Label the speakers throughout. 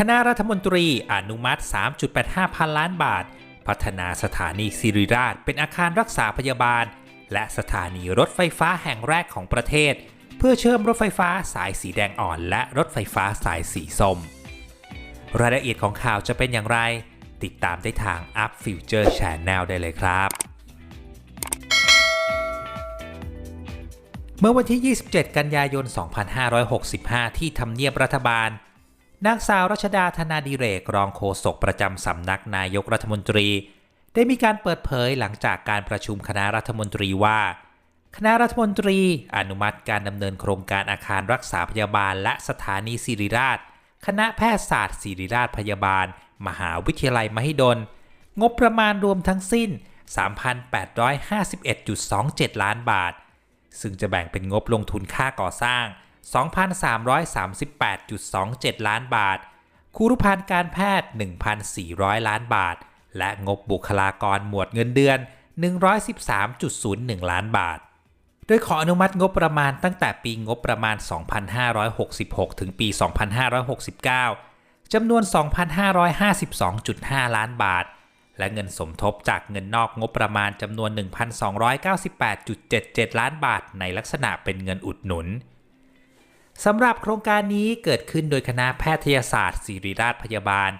Speaker 1: คณะรัฐมนตรีอนุมัติ 3.85 พันล้านบาท พัฒนาสถานีสิริราช เป็นอาคารรักษาพยาบาล และสถานีรถไฟฟ้าแห่งแรกของประเทศ เพื่อเชื่อมรถไฟฟ้าสายสีแดงอ่อน และรถไฟฟ้าสายสีส้ม รายละเอียดของข่าวจะเป็นอย่างไร ติดตามได้ทาง Up Future Channel ได้เลยครับเมื่อวันที่ 27 กันยายน 2565 ที่ทำเนียบรัฐบาล นางสาวรัชดาธนาดิเรกรองโฆษกประจำสำนักนายกรัฐมนตรี ได้มีการเปิดเผยหลังจากการประชุมคณะรัฐมนตรีว่า คณะรัฐมนตรีอนุมัติการดำเนินโครงการอาคารรักษาพยาบาล และสถานีศิริราช คณะแพทยศาสตร์ศิริราชพยาบาล มหาวิทยาลัยมหิดล งบประมาณรวมทั้งสิ้น 3,851.27 ล้านบาท ซึ่งจะแบ่งเป็นงบลงทุนค่าก่อสร้าง 2,338.27 ล้านบาทคูรุพันธ์การแพทย์ 1,400 ล้านบาท และงบบุคลากรหมวดเงินเดือน 113.01 ล้านบาท โดยขออนุมัติงบประมาณตั้งแต่ปีงบประมาณ 2566 ถึงปี 2569 จำนวน 2,552.5 ล้านบาท และเงินสมทบจากเงินนอกงบประมาณจำนวน 1,298.77 ล้านบาท ในลักษณะเป็นเงินอุดหนุน สำหรับโครงการนี้เกิดขึ้นโดยคณะแพทยศาสตร์ศิริราชพยาบาล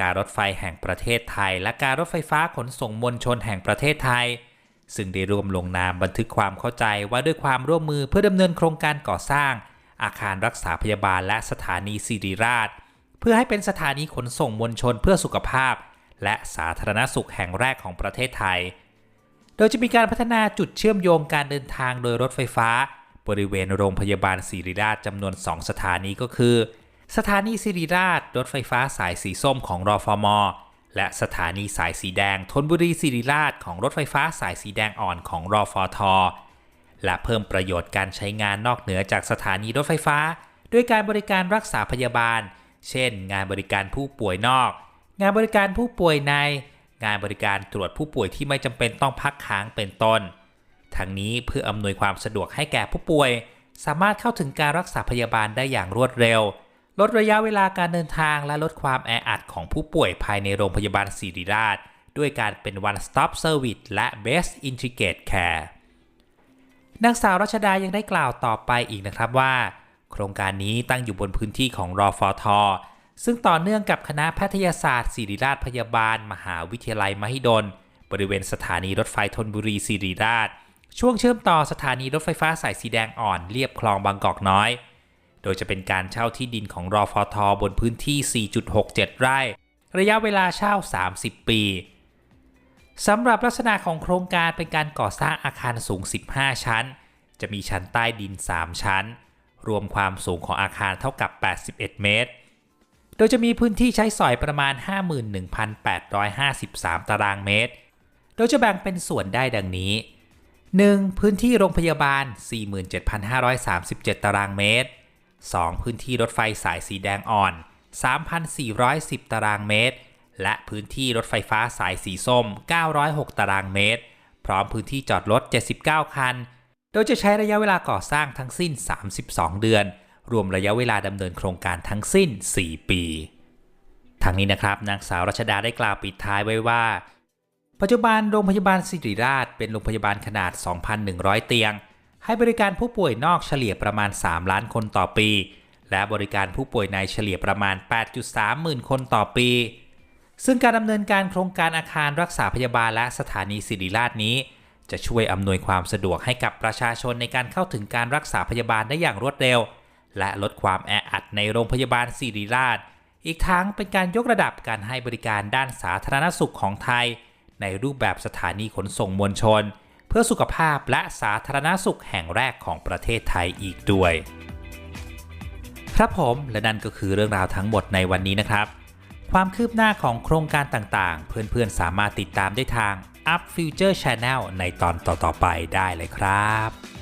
Speaker 1: การรถไฟแห่งประเทศไทย และการรถไฟฟ้าขนส่งมวลชนแห่งประเทศไทย ซึ่งได้ร่วมลงนามบันทึกความเข้าใจว่าด้วยความร่วมมือเพื่อดำเนินโครงการก่อสร้าง อาคารรักษาพยาบาลและสถานีศิริราช เพื่อให้เป็นสถานีขนส่งมวลชนเพื่อสุขภาพ และสาธารณสุขแห่งแรกของประเทศไทย โดยจะมีการพัฒนาจุดเชื่อมโยงการเดินทางโดยรถไฟฟ้า บริเวณโรงพยาบาลศิริราชจำนวน 2 สถานีก็คือ สถานีศิริราชรถไฟฟ้าสายสีส้มของรอฟมและสถานีสายสีแดงธนบุรีศิริราชของรถไฟฟ้าสายสีแดงอ่อนของรอฟทและเพิ่มประโยชน์การใช้งานนอกเหนือจากสถานีรถไฟฟ้า ด้วยการบริการรักษาพยาบาล เช่น งานบริการผู้ป่วยนอก งานบริการผู้ป่วยใน งานบริการตรวจผู้ป่วยที่ไม่จำเป็นต้องพักค้างเป็นต้น ทั้งนี้เพื่ออำนวยความสะดวกให้แก่ผู้ป่วย สามารถเข้าถึงการรักษาพยาบาลได้อย่างรวดเร็ว ลดระยะเวลาการเดินทางและลดความแออัดของผู้ป่วยภายในโรงพยาบาลศิริราช ด้วยการเป็น one stop service และ best integrated care นางสาวรัชดายังได้กล่าวต่อไปอีกนะครับว่า โครงการนี้ตั้งอยู่บนพื้นที่ของรอฟอทซึ่งต่อเนื่องกับคณะแพทยศาสตร์ศิริราชพยาบาล มหาวิทยาลัยมหิดล บริเวณสถานีรถไฟธนบุรีศิริราช ช่วงเชื่อมต่อสถานีรถไฟฟ้าสายสีแดงอ่อนเรียบคลองบางกอกน้อย โดยจะเป็นการเช่าที่ดินของรอฟอทบนพื้นที่ 4.67 ไร่ ระยะเวลาเช่า 30 ปีสำหรับลักษณะของโครงการเป็นการก่อสร้างอาคารสูง 15 ชั้น จะมีชั้นใต้ดิน 3 ชั้น รวมความสูงของอาคารเท่ากับ 81 เมตร โดยจะมีพื้นที่ใช้สอยประมาณ 51,853 ตารางเมตร โดยจะแบ่งเป็นส่วนได้ดังนี้ 1. พื้นที่โรงพยาบาล 47,537 ตารางเมตร 2. พื้นที่รถไฟสายสีแดงอ่อน 3,410 ตารางเมตร และพื้นที่รถไฟฟ้าสายสีส้ม 906 ตารางเมตร พร้อมพื้นที่จอดรถ 79 คัน โดยจะใช้ระยะเวลาก่อสร้างทั้งสิ้น 32 เดือน รวมระยะเวลาดำเนินโครงการทั้งสิ้น 4 ปี ทางนี้นะครับนางสาวรัชดาได้กล่าวปิดท้ายไว้ว่า ปัจจุบันโรงพยาบาลศิริราชเป็นโรงพยาบาลขนาด 2,100 เตียง ให้บริการผู้ป่วยนอกเฉลี่ยประมาณ 3 ล้านคนต่อปี และบริการผู้ป่วยในเฉลี่ยประมาณ 8.3 หมื่นคนต่อปี ซึ่งการดำเนินการโครงการอาคารรักษาพยาบาลและสถานีศิริราชนี้ จะช่วยอำนวยความสะดวกให้กับประชาชนในการเข้าถึงการรักษาพยาบาลได้อย่างรวดเร็ว และลดความแออัดในโรงพยาบาลศิริราช อีกทั้งเป็นการยกระดับการให้บริการด้านสาธารณสุขของไทย ในรูปแบบสถานีขนส่งมวลชน เพื่อสุขภาพและสาธารณสุขแห่งแรกของประเทศไทยอีกด้วย ครับผมและนั่นก็คือเรื่องราวทั้งหมดในวันนี้นะครับ ความคืบหน้าของโครงการต่างๆ เพื่อนๆสามารถติดตามได้ทาง Up Future Channel ในตอนต่อๆไปได้เลยครับ